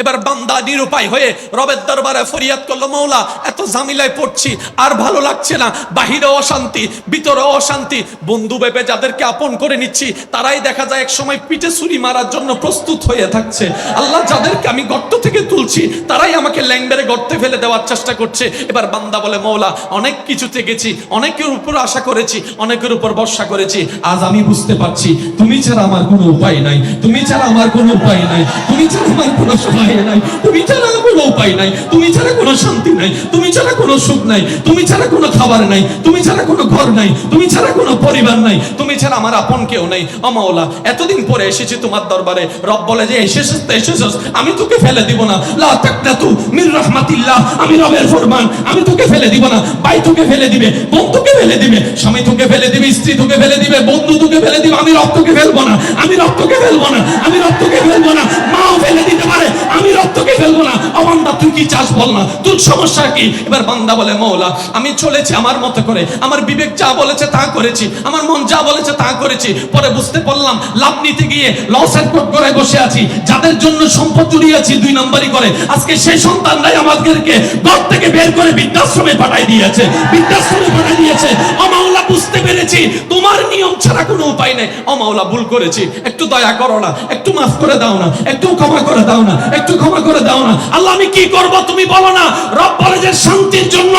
এবার বান্দা নিরুপায় হয়ে রবের দরবারে ফরিয়াদ করল, মৌলা, এত ঝামিলায় পড়ছি, আর ভালো লাগছে না। বাহিরে অশান্তি, ভিতরে অশান্তি। বন্ধু ভেবে যাদেরকে আপন করে নিচ্ছি, তারাই দেখা যায় এক সময় পিঠে ছুরি মারার জন্য প্রস্তুত হয়ে থাকছে। আল্লাহ যাদেরকে আমি গর্ত থেকে তুলছি, তারাই আমাকে ল্যাংবেরে গর্তে ফেলে দেওয়ার চেষ্টা করছে। এবার বান্দা বলে, মৌলা, অনেক কিছুতে গেছি, অনেকের উপর আশা করেছি, অনেকের উপর ভরসা করেছি। আজ আমি বুঝতে পারছি, তুমি ছাড়া আমার কোনো উপায় নাই, তুমি ছাড়া আমার কোনো উপায় নাই, তুমি ছাড়া আমার কোনো সহায় নাই। তুমি ছাড়া কোনো উপায় নাই। তুমি ছাড়া কোনো শান্তি নাই। তুমি ছাড়া কোনো সুখ নাই। তুমি ছাড়া কোনো খাবার নাই। তুমি ছাড়া কোনো ঘর নাই। তুমি ছাড়া কোনো পরিবার নাই। তুমি ছাড়া আমার আপন কেউ নাই। অমাওলা এতদিন পরে এসেছি তোমার দরবারে। রব বলে যে, এসেছিস তো এসেছিস। আমি তোকে ফেলে দিব না। লা তাকনাতু মির রাহমাতিল্লাহ। আমি রবের ফরমান। আমি তোকে ফেলে দিব না। ভাই তোকে ফেলে দিবে। বোন তোকে ফেলে দিবে। স্বামী তোকে ফেলে দিবে। স্ত্রী তোকে ফেলে দিবে। বন্ধু তোকে ফেলে দিবে। আমি রব তোকে ফেলব না। আমি রব তোকে ফেলব না। আমি রব তোকে ফেলব না। মাও ফেলে দিতে পারে। আমি রব তোকে ফেলব না অবান্দা তুই কি চাস বল না? তোর সমস্যা কি? এবার বান্দা বলে, মৌলা, আমি চলেছি আমার মতো করে। আমার বিবেক যা বলেছে তা করেছি। আমার মন যা বলেছে তা করেছি। পরে বুঝতে পারলাম, লাভ নিতে গিয়ে লস কোট করে বসে আছি। যাদের জন্য সম্পদ জুড়িয়েছি দুই নম্বরই করে। আজকে সেই সন্তানরাই আমাদেরকে ঘর থেকে বের করে বৃদ্ধাশ্রমে পাঠাই দিয়েছে। বৃদ্ধাশ্রমে পাঠাই দিয়েছে। অমাওলা বুঝতে পেরেছি, তোমার নিয়ম ছাড়া কোনো উপায় নেই। অমাওলা ভুল করেছি। একটু দয়া করো না, একটু মাফ করে দাও না, একটু ক্ষমা করে দাও না, একটু ক্ষমা করে দাও না। আল্লাহ, আমি কি করব তুমি বলো না। রব বলে যে শান্তির জন্য,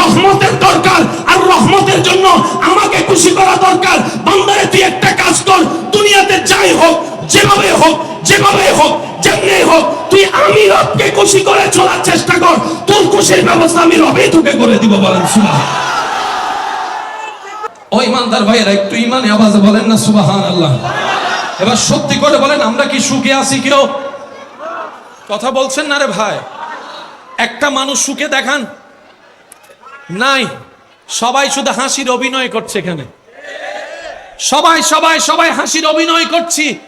রহমতের দরকার, আর রহমতের জন্য আমাকে খুশি করা দরকার। বান্দারে, তুই একটা কাজ কর, দুনিয়াতে যাই হোক, যেভাবে হোক যেভাবে হোক, যেমনি হোক, তুই আমি রবকে খুশি করে চলার চেষ্টা কর। তোর খুশির ব্যবস্থা আমি রবেই তোকে করে দিব বলেন, সুবহান। ও ইমানদার ভাইয়েরা, একটু ইমানে আওয়াজে বলেন না সুবাহান আল্লাহ এবার সত্যি করে বলেন, আমরা কি সুখে আছি কেউ কথা বলছেন না রে ভাই? একটা মানুষ সুখে দেখান। নাই, সবাই শুধু হাসির অভিনয় করছে এখানে। সবাই সবাই সবাই হাসির অভিনয় করছি।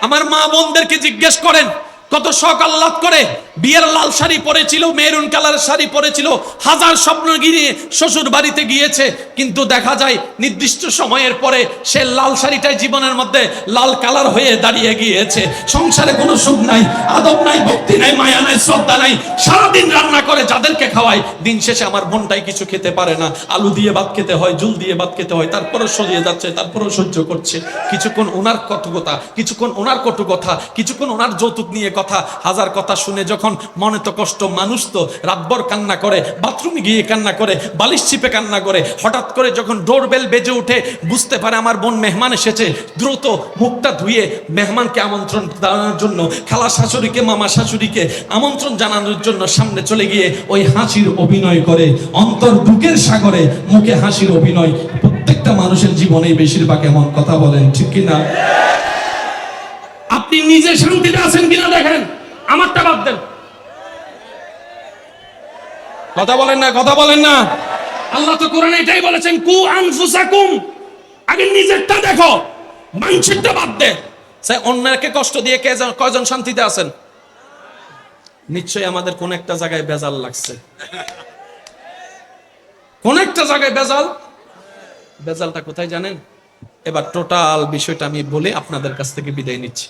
আমার মা বোনদেরকে জিজ্ঞেস করেন, কত শখ আহ্লাদ করে? বিয়ের লাল শাড়ি পরেছিল, মেরুন কালারের শাড়ি পরেছিল, হাজার স্বপ্ন গিয়ে শ্বশুর বাড়িতে গিয়েছে, কিন্তু দেখা যায় নির্দিষ্ট সময়ের পরে সে লাল শাড়িটাই জীবনের মধ্যে লাল কালার হয়ে দাঁড়িয়ে গিয়েছে। সংসারে কোনো সুখ নাই, আদব নাই, ভক্তি নাই, মায়া নাই, শ্রদ্ধা নাই। সারাদিন রান্না করে যাদেরকে খাওয়াই, দিন শেষে আমার বোনটাই কিছু খেতে পারে না। আলু দিয়ে ভাত খেতে হয়, জুল দিয়ে ভাত খেতে হয়, তারপরও সরিয়ে যাচ্ছে, তারপরও সহ্য করছে। কিছুক্ষণ ওনার কটু কিছুক্ষণ ওনার কটু কথা কিছুক্ষণ ওনার যৌতুক নিয়ে কথা, হাজার কথা শুনে যখন মনে তো কষ্ট, মানুষ তো রাতভর কান্না করে, বাথরুমে গিয়ে কান্না করে, বালিশ চিপে কান্না করে, হঠাৎ করে যখন ডোরবেল বেজে উঠে, বুঝতে পারে আমার বোন মেহমান এসেছে, দ্রুত মুখটা ধুয়ে মেহমানকে আমন্ত্রণ জানানোর জন্য, খালা শাশুড়িকে, মামা শাশুড়িকে আমন্ত্রণ জানানোর জন্য সামনে চলে গিয়ে ওই হাসির অভিনয় করে, অন্তর বুকের সাগরে মুখে হাসির অভিনয়। প্রত্যেকটা মানুষের জীবনেই বেশিরভাগ এমন কথা বলেন, ঠিক কিনা আপনি নিজে শান্তিতে আছেন কিনা দেখেন, আমারটা বাদ দেন। কথা বলেন না, কথা বলেন না। আল্লাহ তো কোরআনে এটাই বলেছেন, কু আনফুসাকুম। আগে নিজেরটা দেখো মানুষেরটা বাদ দে। সে অন্যকে কষ্ট দিয়ে কে জন- কয়জন শান্তিতে আছেন? নিশ্চয়ই আমাদের কোন একটা জায়গায় বেজাল লাগছে। কোন একটা জায়গায় বেজাল? বেজালটা কোথায় জানেন? এবার টোটাল বিষয়টা আমি বলে আপনাদের কাছ থেকে বিদায় নিচ্ছি।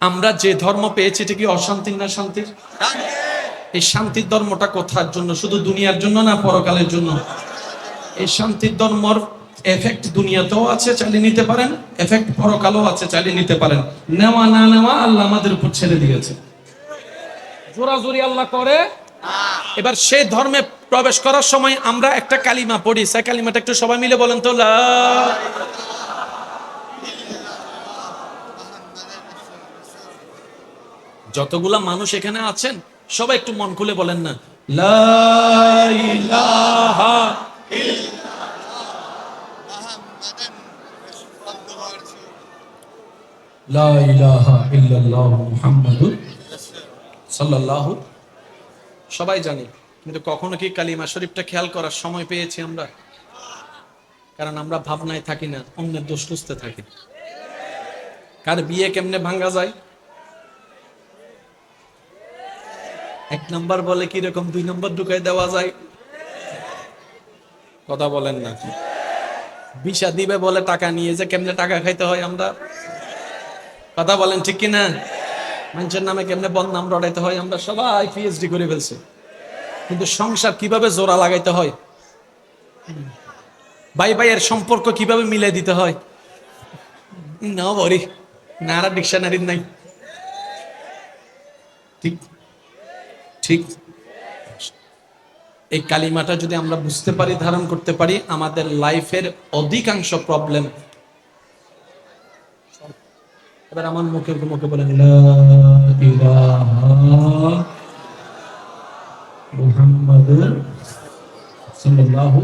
আমরা যে ধর্ম পেয়েছি, এটা কি অশান্তির না শান্তির? এই শান্তির ধর্মটা কোথার জন্য, শুধু দুনিয়ার জন্য না, পরকালের জন্য। এই শান্তির ধর্মর এফেক্ট দুনিয়াতেও আছে, চালিয়ে নিতে পারেন। এফেক্ট পরকালেও আছে, চালিয়ে নিতে পারেন। নেওয়া, না নেওয়া আল্লাহ আমাদের উপর ছেড়ে দিয়েছে। জোরাজুরি আল্লাহ করে। এবার সেই ধর্মে প্রবেশ করার সময় আমরা একটা কালিমা পড়ি। সেই কালিমাটা একটু সবাই মিলে বলেন তো যতগুলা মানুষ এখানে আছেন সবাই একটু মন খুলে বলেন না। সবাই জানি, কিন্তু কখনো কি কালিমা শরীফটা খেয়াল করার সময় পেয়েছি আমরা? কারণ আমরা ভাবনায় থাকি না, অন্যের দোষ খুঁজতে থাকি। কার বিয়ে কেমনে ভাঙ্গা যায়? এক নম্বর বলে কি রকম দুই নম্বর ঢুকাই দেওয়া যায়? কথা বলেন না। বিষা দিবে বলে টাকা নিয়ে যে কেমনে টাকা খাইতে হয় আমরা? কথা বলেন ঠিক কিনা? মানুষের নামে কেমনে বদনাম রটাইতে হয় আমরা? সবাই পিএইচডি করে ফেলছি। কিন্তু সংসার কীভাবে জোড়া লাগাইতে হয়? ভাই ভাইয়ের সম্পর্ক কীভাবে মিলে দিতে হয়? না বরি নারা ডিকশনারি নাই। ঠিক ঠিক? এই কালিমাটা যদি আমরা বুঝতে পারি, ধারণ করতে পারি, আমাদের লাইফের অধিকাংশ প্রবলেম এবার আমার মুখে মুখে বলেন মুহাম্মাদুর সাল্লাল্লাহু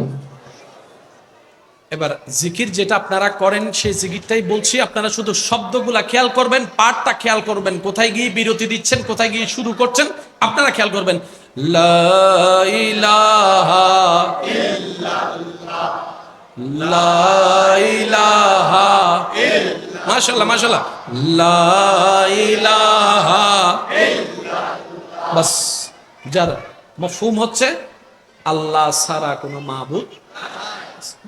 এবার জিকির যেটা আপনারা করেন, সেই জিকিরটাই বলছি। আপনারা শুধু শব্দগুলা খেয়াল করবেন, পাঠটা খেয়াল করবেন। কোথায় গিয়ে বিরতি দিচ্ছেন, কোথায় গিয়ে শুরু করছেন, আপনারা খেয়াল করবেন। লা ইলাহা বাস, যার মফহুম হচ্ছে, আল্লাহ ছাড়া কোনো মাহবুদ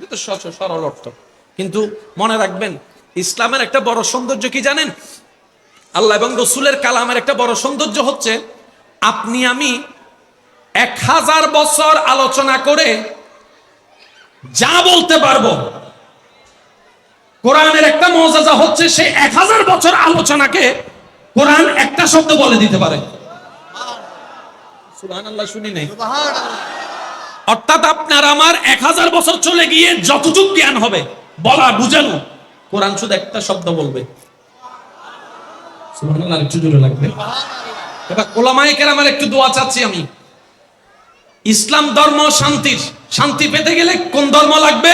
এটা সরল অর্থ। কিন্তু মনে রাখবেন, ইসলামের একটা বড় সৌন্দর্য কি জানেন? আল্লাহ এবং রসুলের কালামের একটা বড় সৌন্দর্য হচ্ছে, আপনি আমি এক হাজার বছর আলোচনা করে যা বলতে পারব। কোরআনের একটা মজাজা হচ্ছে, সে এক হাজার বছর আলোচনাকে কোরআন একটা শব্দ বলে দিতে পারে। সুবহানাল্লাহ শুনি নাই? অর্থাৎ আপনার আমার এক হাজার বছর চলে গিয়ে যতটুক জ্ঞান হবে, বলা বুঝানো। কোরআন শুধু একটা শব্দ বলবে। একটু জোরে একটু দোয়া চাচ্ছি আমি। ইসলাম ধর্ম শান্তির। শান্তি পেতে গেলে কোন ধর্ম লাগবে?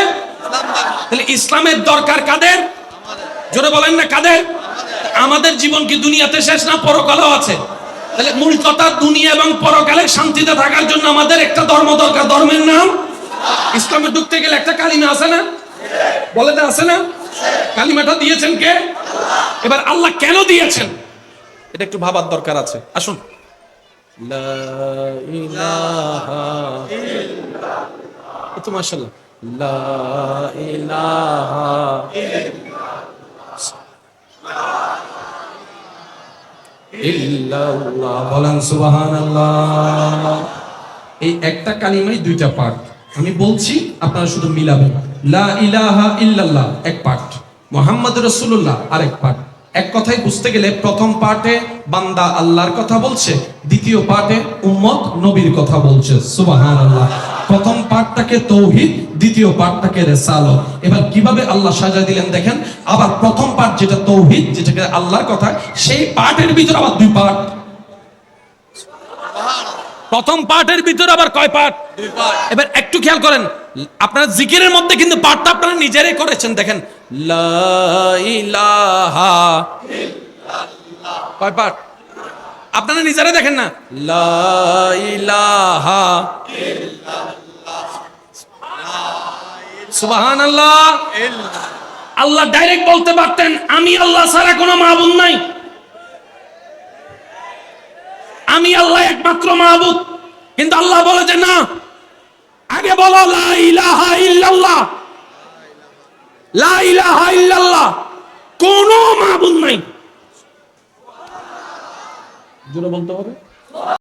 তাহলে ইসলামের দরকার কাদের? জোরে বলেন না কাদের? আমাদের জীবন কি দুনিয়াতে শেষ না পরকালেও আছে? তাহলে মূল কথা দুনিয়া এবং পরকালে শান্তিতে থাকার জন্য আমাদের একটা ধর্ম দরকার। ধর্মের নাম? ইসলামে ঢুকতে গেলে একটা কালিমা আছে না? বলে না আছে না? কালিমাটা দিয়েছেন কে? এবার আল্লাহ কেন দিয়েছেন? এটা একটু ভাবার দরকার আছে। আসুন। লা ইলাহা এই তো মাশাআল্লাহ। লা ইলাহা ইল্লাল্লাহ এই একটা কালিমাই দুইটা আমি বলছি, আপনারা শুধু মিলাবেন। ইল্লাল্লাহ, এক মোহাম্মদ রাসূলুল্লাহ, আরেক পার্ট এক কথায় বুঝতে গেলে প্রথম পার্টে বান্দা আল্লাহর কথা বলছে, দ্বিতীয় পার্টে উম্মত নবীর কথা বলছে। সুবহানাল্লাহ। প্রথম পার্টটাকে তৌহিদ দ্বিতীয় পার্টটাকে রেসালত। এবার কীভাবে আল্লাহ সাজা দিলেন দেখেন? আবার প্রথম পার্ট যেটা তৌহিদ যেটাকে আল্লাহর কথা সেই পার্টের ভিতর আবার দুই পার্ট প্রথম পার্টের ভিতর আবার কয় পার্ট এবার একটু খেয়াল করেন আপনার জিকিরের মধ্যে কিন্তু পার্টটা আপনারা নিজেরাই করেছেন দেখেন। কয় পার্ট আপনারা নিজেরা দেখেন না? লা আল্লাহ ডাইরেক্ট বলতে পারতেন, আমি আল্লাহ ছাড়া কোনো মাহবুদ নাই। আমি আল্লাহ একমাত্র মাহবুদ কিন্তু আল্লাহ বলে যে, না। আগে বলো কোনো মাহবুদ নাই। বলতে হবে।